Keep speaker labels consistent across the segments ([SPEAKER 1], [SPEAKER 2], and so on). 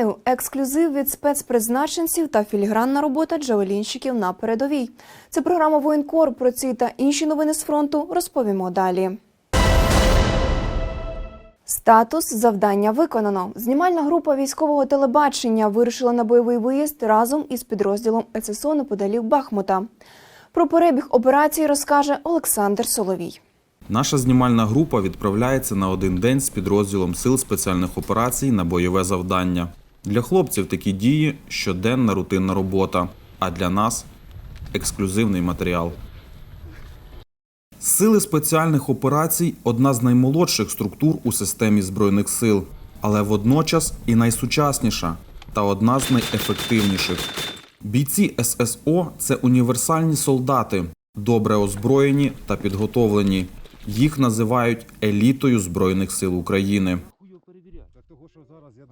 [SPEAKER 1] Вітаю! Ексклюзив від спецпризначенців та філігранна робота джавелінщиків на передовій. Це програма Воєнкор. Про ці та інші новини з фронту розповімо далі. Статус завдання виконано. Знімальна група військового телебачення вирушила на бойовий виїзд разом із підрозділом ССО неподалік Бахмута. Про перебіг операції розкаже Олександр Соловій.
[SPEAKER 2] Наша знімальна група відправляється на один день з підрозділом сил спеціальних операцій на бойове завдання. Для хлопців такі дії щоденна рутинна робота, а для нас ексклюзивний матеріал. Сили спеціальних операцій одна з наймолодших структур у системі Збройних сил, але водночас і найсучасніша та одна з найефективніших. Бійці ССО це універсальні солдати, добре озброєні та підготовлені. Їх називають елітою Збройних сил України.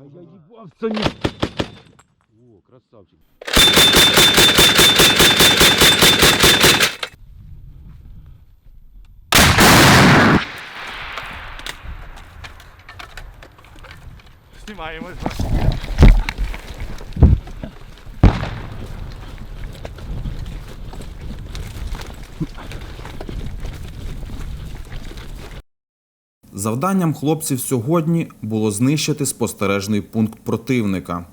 [SPEAKER 3] А я ебался не... О, красавчик. Снимаем это.
[SPEAKER 2] Thank Завданням хлопців сьогодні було знищити спостережний пункт противника.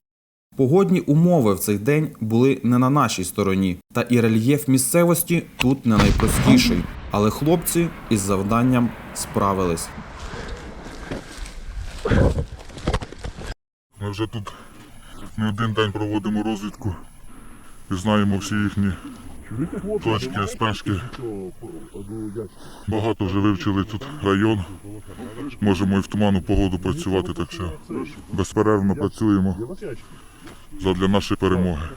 [SPEAKER 2] Погодні умови в цей день були не на нашій стороні, та і рельєф місцевості тут не найпростіший. Але хлопці із завданням справились.
[SPEAKER 4] Ми вже тут не один день проводимо розвідку і знаємо всі їхні точки, спешки. Багато вже вивчили тут район. Можемо і в туманну погоду працювати, так що безперервно працюємо задля нашої перемоги.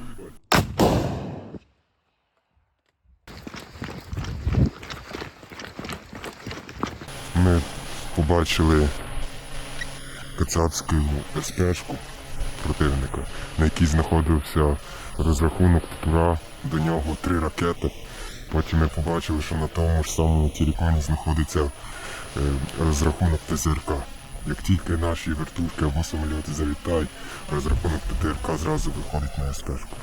[SPEAKER 4] Ми побачили кацапську СПшку противника, на якій знаходився розрахунок Тура, до нього три ракети. Потім ми побачили, що на тому ж самому тіріконі знаходиться е, розрахунок ТЗРК. Як тільки наші вертушки або самоліти залітають, розрахунок ТТРК зразу виходить на СПшку.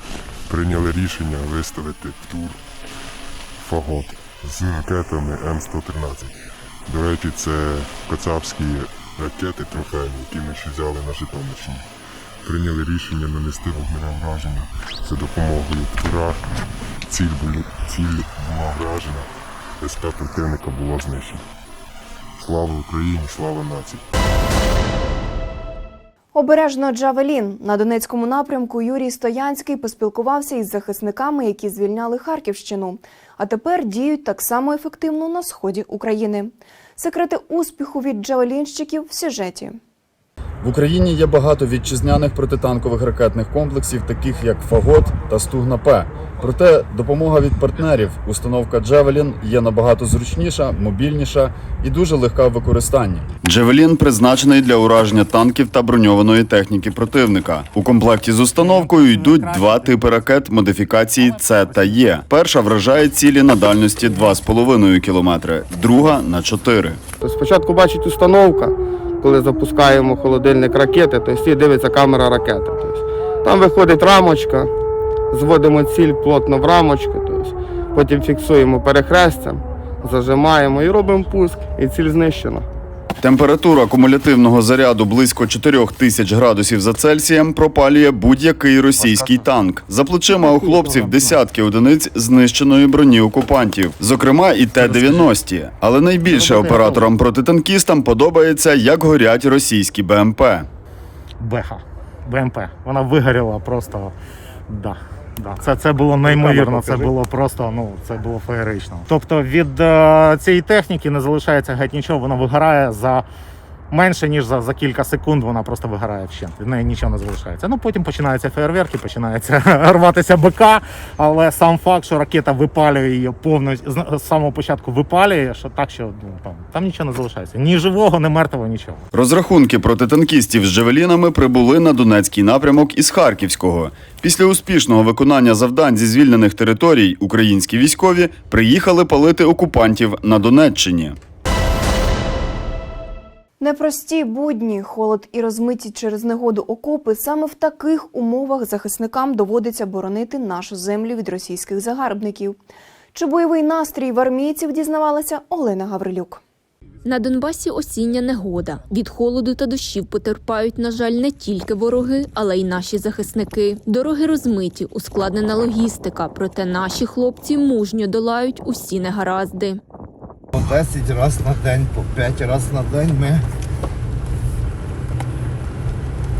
[SPEAKER 4] Прийняли рішення виставити в тур фагот з ракетами М113. До речі, це кацапські ракети трофейні, які ми ще взяли на Житомирщині. Прийняли рішення нанести вогневе враження за допомогою ПТУРа. Ціль, були, ціль була вражена, СП противника було знищено. Слава Україні, слава нації!
[SPEAKER 1] Обережно Джавелін на Донецькому напрямку Юрій Стоянський поспілкувався із захисниками, які звільняли Харківщину, а тепер діють так само ефективно на сході України. Секрети успіху від джавелінщиків в сюжеті.
[SPEAKER 5] В Україні є багато вітчизняних протитанкових ракетних комплексів, таких як Фагот та Стугна П. Проте допомога від партнерів, установка Джевелін є набагато зручніша, мобільніша і дуже легка в використанні. Джевелін призначений для ураження танків та броньованої техніки противника. У комплекті з установкою йдуть два типи ракет модифікації С та Є. Перша вражає цілі на дальності 2,5 км, друга на 4.
[SPEAKER 6] Тобто Спочатку бачить установка, коли запускаємо холодильник ракети, то всі дивиться камера ракети. Там виходить рамочка, зводимо ціль плотно в рамочку, потім фіксуємо перехрестям, зажимаємо і робимо пуск, і ціль знищена.
[SPEAKER 5] Температура кумулятивного заряду близько 4000 градусів за Цельсієм пропалює будь-який російський танк. За плечима у хлопців десятки одиниць знищеної броні окупантів, зокрема і Т-90. Але найбільше операторам протитанкістам подобається, як горять російські БМП.
[SPEAKER 3] Беха. БМП. Вона вигоріла просто. Да. Да. Це, це було неймовірно, це було просто, ну, це було феєрично. Тобто від е, цієї техніки не залишається геть нічого, вона вигорає за менше, ніж за, за кілька секунд, вона просто вигорає вщент. Від неї нічого не залишається. Ну потім починаються фейерверки, починається рватися БК, але сам факт, що ракета випалює її повністю з, самого початку випалює, що так, що ну, там, там нічого не залишається. Ні живого, ні мертвого, нічого.
[SPEAKER 5] Розрахунки протитанкістів з джевелінами прибули на Донецький напрямок із Харківського. Після успішного виконання завдань зі звільнених територій українські військові приїхали палити окупантів на Донеччині.
[SPEAKER 1] Непрості будні, холод і розмиті через негоду окопи. Саме в таких умовах захисникам доводиться боронити нашу землю від російських загарбників. Чи бойовий настрій в армійців дізнавалася Олена Гаврилюк.
[SPEAKER 7] На Донбасі осіння негода. Від холоду та дощів потерпають, на жаль, не тільки вороги, але й наші захисники. Дороги розмиті, ускладнена логістика. Проте наші хлопці мужньо долають усі негаразди.
[SPEAKER 8] По 10 разів на день, по 5 разів на день ми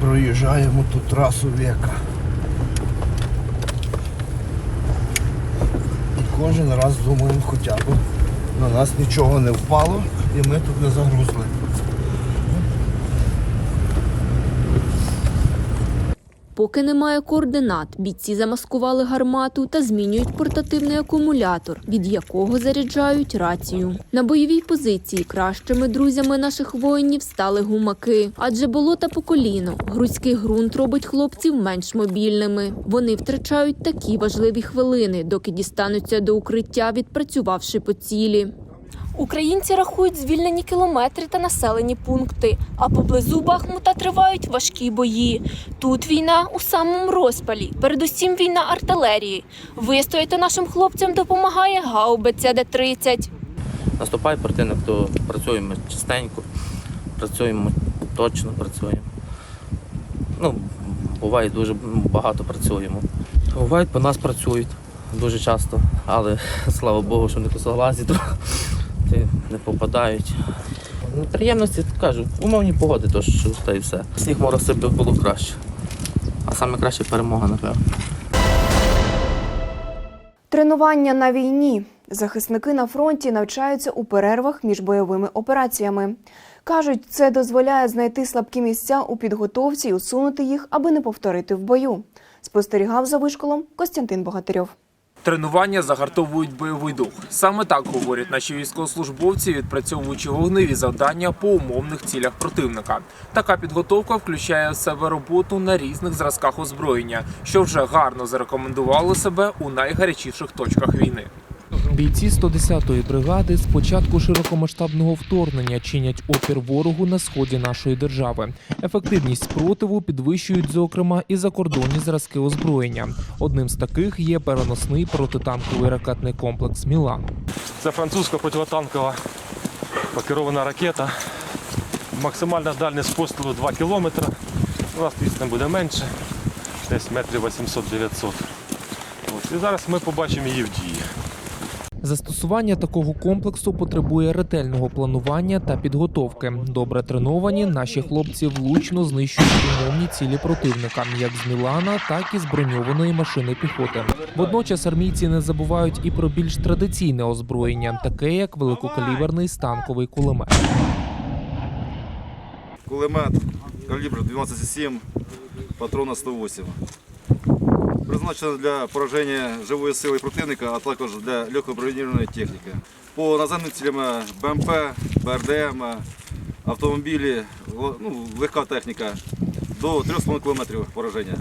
[SPEAKER 8] проїжджаємо ту трасу века. І кожен раз думаємо хоча б на нас нічого не впало і ми тут не загрузли.
[SPEAKER 7] Поки немає координат, бійці замаскували гармату та змінюють портативний акумулятор, від якого заряджають рацію. На бойовій позиції кращими друзями наших воїнів стали гумаки, адже болота по коліно. Грузький ґрунт робить хлопців менш мобільними. Вони втрачають такі важливі хвилини, доки дістануться до укриття, відпрацювавши по цілі. Українці рахують звільнені кілометри та населені пункти. А поблизу Бахмута тривають важкі бої. Тут війна у самому розпалі. Передусім війна артилерії. Вистояти нашим хлопцям допомагає гаубиця Д-30.
[SPEAKER 9] Наступає противник, то працюємо частенько, працюємо точно працюємо. Ну, буває дуже багато працюємо. Бувають по нас працюють дуже часто, але слава Богу, що не косоглазі, ти не попадають. Ну, приємності кажу, умовні погоди, то що та і все. Сніг мороз би було краще. А саме краще перемога, напевно.
[SPEAKER 1] Тренування на війні. Захисники на фронті навчаються у перервах між бойовими операціями. Кажуть, це дозволяє знайти слабкі місця у підготовці і усунути їх, аби не повторити в бою. Спостерігав за вишколом Костянтин Богатирьов.
[SPEAKER 10] Тренування загартовують бойовий дух. Саме так говорять наші військовослужбовці, відпрацьовуючи вогневі завдання по умовних цілях противника. Така підготовка включає в себе роботу на різних зразках озброєння, що вже гарно зарекомендували себе у найгарячіших точках війни.
[SPEAKER 11] Бійці 110-ї бригади з початку широкомасштабного вторгнення чинять опір ворогу на сході нашої держави. Ефективність спротиву підвищують, зокрема, і закордонні зразки озброєння. Одним з таких є переносний протитанковий ракетний комплекс Мілан.
[SPEAKER 12] Це французька протитанкова керована ракета. Максимальна дальність пострілу 2 кілометри. У нас відстань буде менше, десь метрів 800-900. І зараз ми побачимо її в дії.
[SPEAKER 11] Застосування такого комплексу потребує ретельного планування та підготовки. Добре треновані наші хлопці влучно знищують умовні цілі противника, як з Мілана, так і з броньованої машини піхоти. Водночас армійці не забувають і про більш традиційне озброєння, таке як великокаліберний станковий кулемет.
[SPEAKER 13] Кулемет калібр 12,7, патрона 108. Призначено для пораження живої сили противника, а також для легкобронірованої техніки. По наземним цілям БМП, БРДМ, автомобілі, ну, легка техніка до 3,5 км пораження.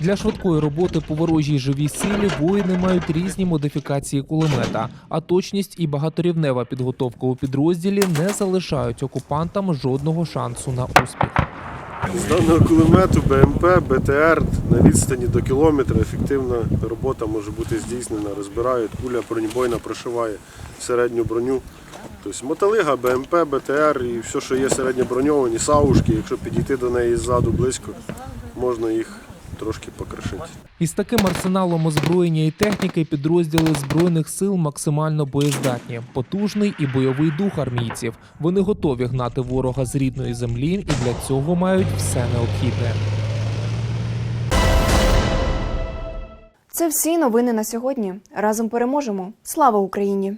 [SPEAKER 11] Для швидкої роботи по ворожій живій силі воїни мають різні модифікації кулемета, а точність і багаторівнева підготовка у підрозділі не залишають окупантам жодного шансу на успіх.
[SPEAKER 12] З даного кулемету БМП, БТР на відстані до кілометра ефективна робота може бути здійснена. Розбирають, куля бронебойна прошиває середню броню. Тобто Моталига, БМП, БТР і все, що є середньоброньовані, саушки, якщо підійти до неї ззаду близько, можна їх трошки покришити.
[SPEAKER 11] Із таким арсеналом озброєння і техніки підрозділи збройних сил максимально боєздатні, потужний і бойовий дух армійців. Вони готові гнати ворога з рідної землі і для цього мають все необхідне.
[SPEAKER 1] Це всі новини на сьогодні. Разом переможемо. Слава Україні!